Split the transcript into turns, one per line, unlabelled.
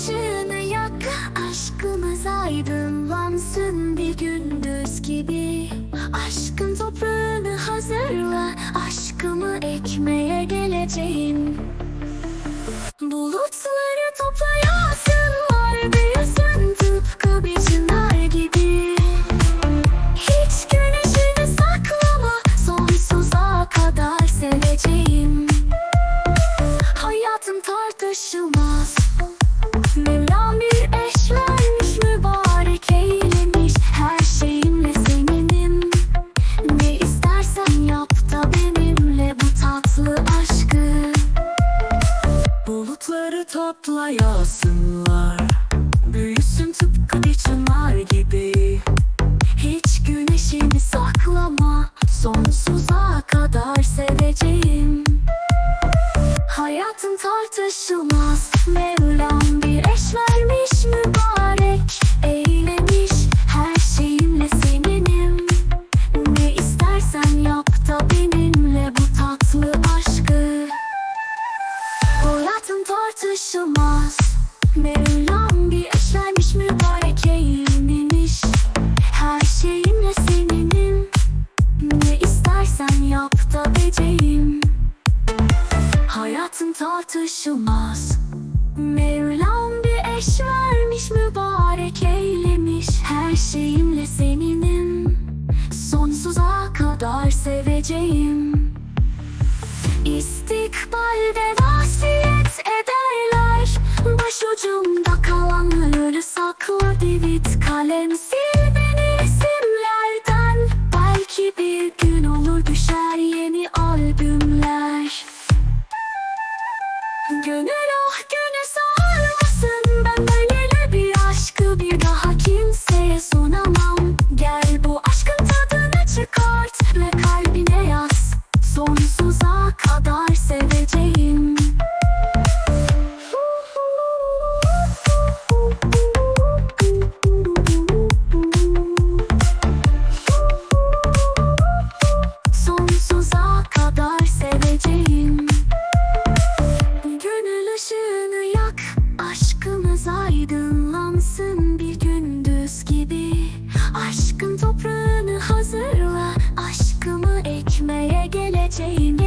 ışığını yak Aşkımız aydınlansın bir gündüz gibi. Aşkın toprağını hazırla Aşkımı ekmeye geleceğim Bulutları toplayasınlar Büyüsün tıpkı bir çınar gibi. Hiç güneşini saklama. Sonsuza kadar seveceğim. Hayatın tartışılmaz Mevlam tartışılmaz Mevlam bir eş vermiş mübarek eylemiş Her şeyimle seninim. Ne istersen yap da beceyim. Hayatın tartışılmaz. Mevlam bir eş vermiş mübarek eylemiş. Her şeyimle seninim. Sonsuza kadar seveceğim. İstikbalde Başucumda kalanları sakla divit kalem. Sil beni isimlerden. Belki bir gün olur düşer yeni albümler. Gönül ah güne Aşkın